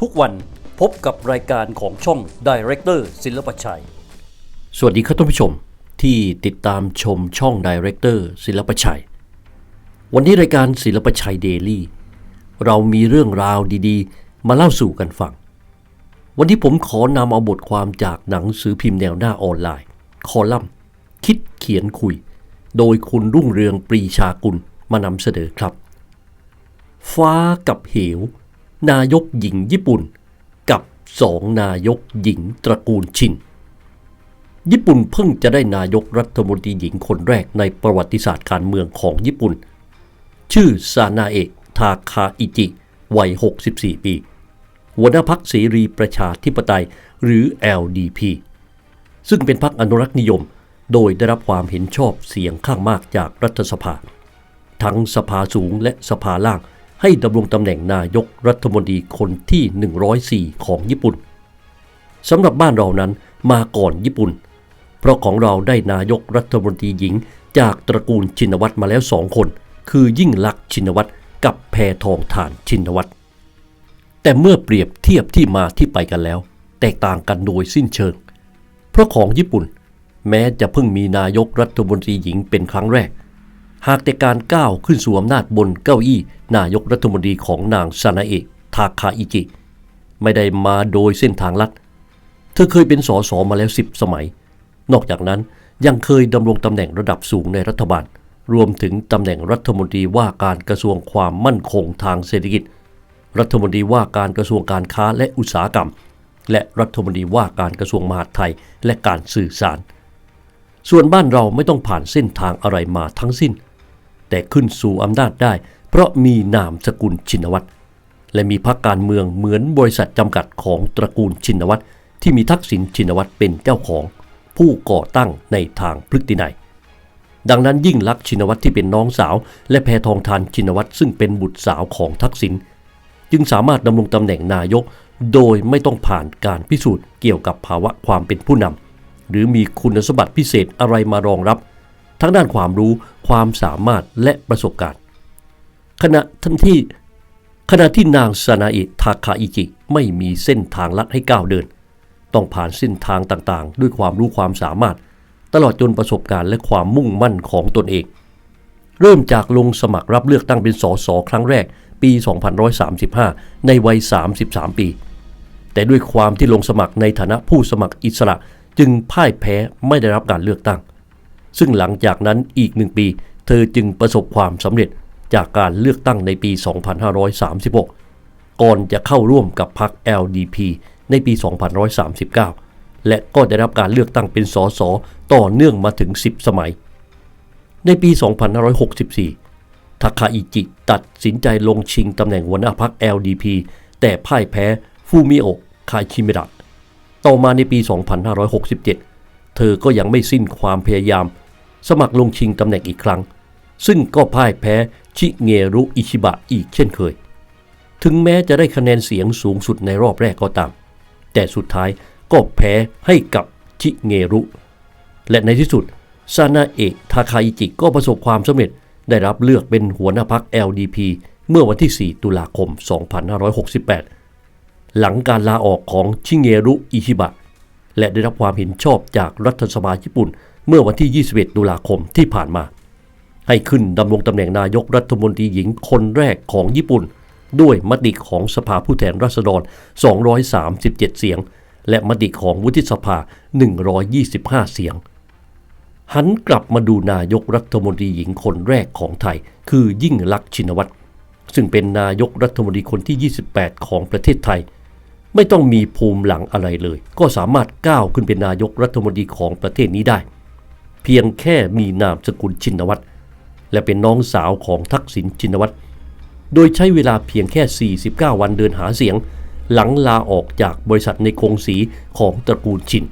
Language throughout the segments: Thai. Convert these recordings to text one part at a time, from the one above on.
ทุกวันพบกับรายการของช่อง Director ศิลปชัย สวัสดีครับท่านผู้ชมที่ติดตามชมช่อง Director ศิลปชัย วันนี้รายการศิลปชัยเดลี่เรามีเรื่องราวดีๆ มาเล่าสู่กันฟัง วันนี้ผมขอนำเอาบทความจากหนังสือพิมพ์แนวหน้าออนไลน์ คอลัมน์ คิดเขียนคุย โดยคุณรุ่งเรืองปรีชากุลมานำเสนอครับ ฟ้ากับเหว นายกหญิงญี่ปุ่น กับสองนายกหญิงตระกูลชิน ญี่ปุ่นเพิ่งจะได้นายกรัฐมนตรีหญิงคนแรกในประวัติศาสตร์การเมืองของญี่ปุ่น ชื่อซานาเอะทาคาอิจิ วัย 64 ปีหัวหน้าพักเสรีประชาธิปไตยหรือ LDP ซึ่งเป็นพรรคอนุรักษ์นิยม โดยได้รับความเห็นชอบเสียงข้างมากจากรัฐสภา ทั้งสภาสูงและสภาล่าง ให้ดำรงตำแหน่งนายกรัฐมนตรีคนที่ 104 ของญี่ปุ่นสำหรับบ้านเรานั้นมาก่อนญี่ปุ่น เพราะของเราได้นายกรัฐมนตรีหญิง จากตระกูลชินวัตรมาแล้วสองคน คือยิ่งลักษณ์ชินวัตรกับแพทองทานชินวัตรแต่เมื่อเปรียบเทียบที่มาที่ไปกันแล้ว แตกต่างกันโดยสิ้นเชิง เพราะของญี่ปุ่น แม้จะเพิ่งมีนายกรัฐมนตรีหญิงเป็นครั้งแรก หากแต่การก้าวขึ้นสู่อำนาจบนเก้าอี้นายกรัฐมนตรีของนางซานาเอะทาคาอิจิ ไม่ได้มาโดยเส้นทางลัด เธอเคยเป็นสสมาแล้วสิบสมัย นอกจากนั้นยังเคยดำรงตำแหน่งระดับสูงในรัฐบาล รวมถึงตำแหน่งรัฐมนตรีว่าการกระทรวงความมั่นคงทางเศรษฐกิจ รัฐมนตรีว่าการกระทรวงการค้าและอุตสาหกรรม และรัฐมนตรีว่าการกระทรวงมหาดไทยและการสื่อสาร ส่วนบ้านเราไม่ต้องผ่านเส้นทางอะไรมาทั้งสิ้น แต่ขึ้นสู่อำนาจได้ เพราะมีนามสกุลชินวัตรและมีพรรคการเมืองเหมือนบริษัทจำกัดของตระกูลชินวัตรที่มีทักษิณชินวัตรเป็นเจ้าของผู้ก่อตั้งในทางพฤตินัย ดังนั้นยิ่งลักษณ์ชินวัตรที่เป็นน้องสาว และแพทองทานชินวัตรซึ่งเป็นบุตรสาวของทักษิณจึงสามารถดำรงตำแหน่งนายก โดยไม่ต้องผ่านการพิสูจน์เกี่ยวกับภาวะความเป็นผู้นำหรือมีคุณสมบัติพิเศษอะไรมารองรับ ทั้งด้านความรู้ความสามารถและประสบการณ์ ขณะทันที่ขณะที่นางซานาอิทาคาอิจิไม่มีเส้นทางลัดให้ก้าวเดิน ต้องผ่านเส้นทางต่างๆ ด้วยความรู้ความสามารถ ตลอดจนประสบการณ์และความมุ่งมั่นของตนเอง เริ่มจากลงสมัครรับเลือกตั้งเป็นสสครั้งแรกปี 2535 ในวัย 33 ปี แต่ด้วยความที่ลงสมัครในฐานะผู้สมัครอิสระจึงพ่ายแพ้ไม่ได้รับการเลือกตั้ง ซึ่งหลังจากนั้นอีกหนึ่งปี เธอจึงประสบความสำเร็จจากการเลือกตั้งในปี 2536 ก่อนจะเข้าร่วมกับพรรค LDP ในปี 2539 และก็ได้รับการเลือกตั้งเป็นสสต่อเนื่องมาถึง 10 สมัย ในปี 2564 ทาคาอิจิตัดสินใจลงชิงตำแหน่งหัวหน้าพรรค LDP แต่พ่ายแพ้ฟูมิโอะคาชิมิระ ต่อมาในปี 2567 เธอก็ยังไม่สิ้นความพยายาม สมัครลงชิงตำแหน่งอีกครั้ง ซึ่งก็พ่ายแพ้ชิเงรุอิชิบะอีกเช่นเคย ถึงแม้จะได้คะแนนเสียงสูงสุดในรอบแรกก็ตาม แต่สุดท้ายก็แพ้ให้กับชิเงรุ และในที่สุดซานาเอะทาคาอิจิก็ประสบความสำเร็จได้รับเลือกเป็นหัวหน้าพรรค LDP เมื่อวันที่ 4 ตุลาคม 2568 หลังการลาออกของชิเงรุอิชิบะ และได้รับความเห็นชอบจากรัฐสภาญี่ปุ่น เมื่อวันที่ 21 ตุลาคมที่ผ่านมา ให้ขึ้นดำรงตำแหน่งนายกรัฐมนตรีหญิงคนแรกของญี่ปุ่น ด้วยมติของสภาผู้แทนราษฎร 237 เสียง และมติของวุฒิสภา 125 เสียง หันกลับมาดูนายกรัฐมนตรีหญิงคนแรกของไทย คือยิ่งลักษณ์ชินวัตรซึ่งเป็นนายกรัฐมนตรีคนที่ 28 ของประเทศไทย ไม่ต้องมีภูมิหลังอะไรเลย ก็สามารถก้าวขึ้นเป็นนายกรัฐมนตรีของประเทศนี้ได้ เพียงแค่มีนามสกุลชินวัตรและเป็นน้องสาวของทักษิณชินวัตรโดยใช้เวลาเพียงแค่ 49 วันเดินหาเสียง หลังลาออกจากบริษัทในกงสีของตระกูลชิน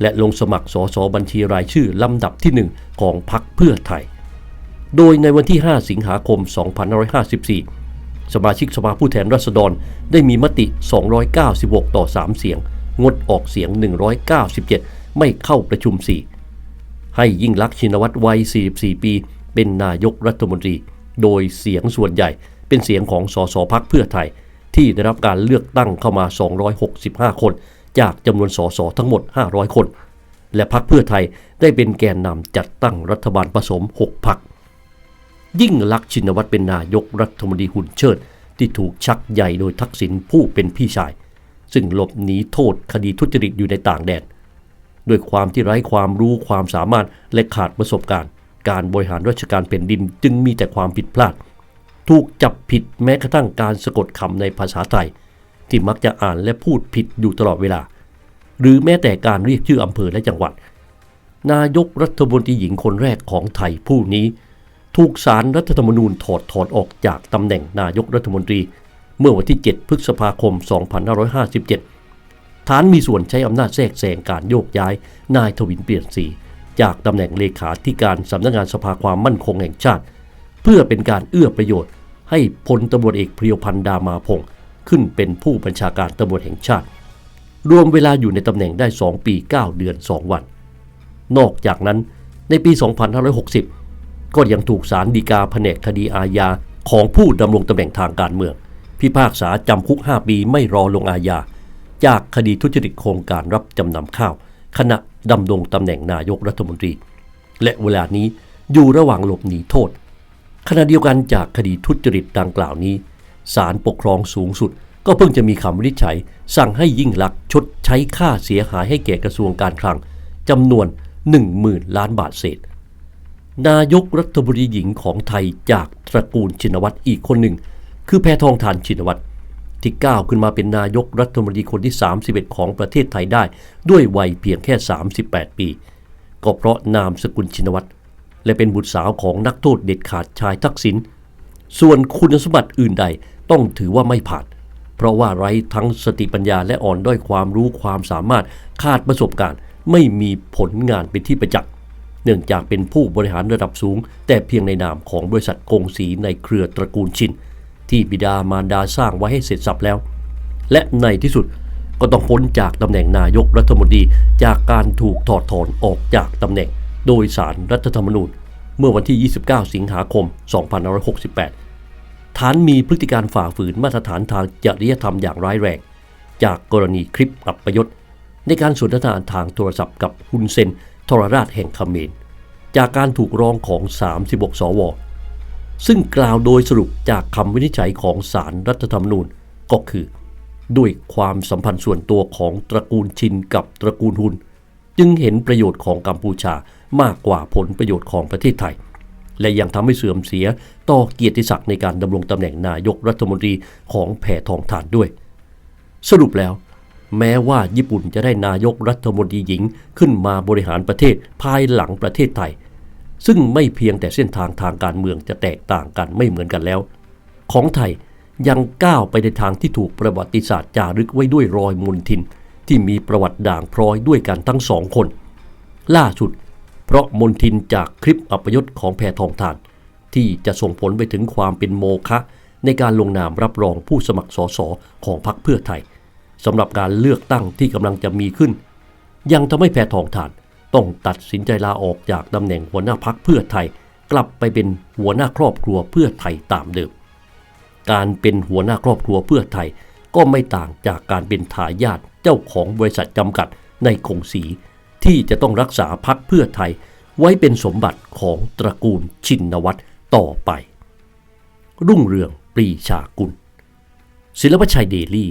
และลงสมัครสสบัญชีรายชื่อลำดับที่ 1 ของพรรคเพื่อไทย โดยในวันที่ 5 สิงหาคม 2554 สมาชิกสภาผู้แทนราษฎรได้มีมติ 296 ต่อ 3 เสียง งดออกเสียง 197 ไม่เข้าประชุม 4 ให้ยิ่งลักษณ์ชินวัตรวัย 44 ปี เป็นนายกรัฐมนตรี โดยเสียงส่วนใหญ่เป็นเสียงของสสพักเพื่อไทย ที่ได้รับการเลือกตั้งเข้ามา 265 คน จากจำนวนสสทั้งหมด 500 คน และพรรคเพื่อไทยได้เป็นแกนนำจัดตั้งรัฐบาลผสม 6พรรค ยิ่งลักษณ์ชินวัตรเป็นนายกรัฐมนตรีหุ่นเชิด ที่ถูกชักใหญ่โดยทักษิณผู้เป็นพี่ชาย ซึ่งหลบหนีโทษคดีทุจริตอยู่ในต่างแดนด้วยความที่ไร้ความรู้ความสามารถและขาดประสบการณ์ การบริหารราชการแผ่นดินจึงมีแต่ความผิดพลาด ถูกจับผิดแม้กระทั่งการสะกดคำในภาษาไทย ที่มักจะอ่านและพูดผิดอยู่ตลอดเวลา หรือแม้แต่การเรียกชื่ออำเภอและจังหวัด นายกรัฐมนตรีหญิงคนแรกของไทยผู้นี้ ถูกสารรัฐธรรมนูญถอดถอนออกจากตำแหน่งนายกรัฐมนตรี เมื่อวันที่ 7 พฤษภาคม 2557 ฐานมีส่วนใช้อำนาจแทรกแซงการโยกย้ายนายทวินเปลี่ยนสี จากตำแหน่งเลขาธิการสำนักงานสภาความมั่นคงแห่งชาติ เพื่อเป็นการเอื้อประโยชน์ ให้พลตำรวจเอกเพียวพันธ์ดามาพงศ์ขึ้นเป็นผู้บัญชาการตำรวจแห่งชาติ รวมเวลาอยู่ในตำแหน่งได้ 2 ปี 9 เดือน 2 วัน นอกจากนั้นในปี 2560 ก็ยังถูกสารดีกาแผนกคดีอาญาของผู้ดำรงตำแหน่งทางการเมือง พิพากษาจำคุก 5 ปีไม่รอลงอาญา จากคดีทุจริตโครงการรับจำนำข้าว ขณะดำรงตำแหน่งนายกรัฐมนตรี และเวลานี้อยู่ระหว่างหลบหนีโทษ ขณะเดียวกันจากคดีทุจริตดังกล่าวนี้ศาลปกครองสูงสุด ก็เพิ่งจะมีคำวินิจฉัย สั่งให้ยิ่งลักษ์ชดใช้ค่าเสียหายให้แก่กระทรวงการคลังจำนวน 10,000 ล้านบาทเศษ นายกรัฐมนตรีหญิงของไทยจากตระกูลชินวัตรอีกคนหนึ่ง คือแพทองทานชินวัตรที่ก้าวขึ้นมาเป็นนายกรัฐมนตรีคนที่ 31 ของประเทศไทยได้ ด้วยวัยเพียงแค่ 38 ปี ก็เพราะนามสกุลชินวัตรและเป็นบุตรสาวของนักโทษเด็ดขาดชายทักษิณส่วนคุณสมบัติอื่นใดต้องถือว่าไม่ผ่าน เพราะว่าไร้ทั้งสติปัญญาและอ่อนด้อยความรู้ความสามารถขาดประสบการณ์ ไม่มีผลงานเป็นที่ประจักษ์ เนื่องจากเป็นผู้บริหารระดับสูง แต่เพียงในนามของบริษัทกงสีในเครือตระกูลชิน ที่บิดามารดาสร้างไว้ให้เสร็จสับแล้ว และในที่สุดก็ต้องพ้นจากตำแหน่งนายกรัฐมนตรีจากการถูกถอดถอนออกจากตำแหน่ง โดยสารรัฐธรรมนูญ เมื่อวันที่ 29 สิงหาคม 2568 ฐานมีพฤติการฝ่าฝืนมาตรฐานทางจริยธรรมอย่างร้ายแรง จากกรณีคลิปอับประยศในการสนทนาทางโทรศัพท์กับฮุนเซน ทรราชแห่งเขมรจากการถูกร้องของ 36 สว ซึ่งกล่าวโดยสรุปจากคำวินิจฉัยของศาลรรัฐธรรมนูญก็คือ ด้วยความสัมพันธ์ส่วนตัวของตระกูลชินกับตระกูลฮุน จึงเห็นประโยชน์ของกัมพูชามากกว่าผลประโยชน์ของประเทศไทย และยังทำให้เสื่อมเสียต่อเกียรติศักดิ์ในการดำรงตำแหน่งนายกรัฐมนตรีของแผ่ทองทานด้วย สรุปแล้ว แม้ว่าญี่ปุ่นจะได้นายกรัฐมนตรีหญิงขึ้นมาบริหารประเทศภายหลังประเทศไทย ซึ่งไม่เพียงแต่เส้นทางทางการเมืองจะแตกต่างกันไม่เหมือนกันแล้ว ของไทยยังก้าวไปในทางที่ถูกประวัติศาสตร์จารึกไว้ด้วยรอยมนทิน ที่มีประวัติด่างพร้อยด้วยกันทั้งสองคน ล่าสุด เพราะมนทินจากคลิปอัปยศของแพทองทาน ที่จะส่งผลไปถึงความเป็นโมฆะในการลงนามรับรองผู้สมัครสสของพรรคเพื่อไทย สำหรับการเลือกตั้งที่กำลังจะมีขึ้น ยังทำให้แพทองทานต้องตัดสินใจลาออกจากตำแหน่งหัวหน้าพักเพื่อไทย กลับไปเป็นหัวหน้าครอบครัวเพื่อไทยตามเดิม การเป็นหัวหน้าครอบครัวเพื่อไทยก็ไม่ต่างจากการเป็นทายาทเจ้าของบริษัทจำกัดในคงสี ที่จะต้องรักษาพักเพื่อไทย ไว้เป็นสมบัติของตระกูลชินวัตรต่อไป รุ่งเรืองปรีชากุลศิลปชัยเดลี่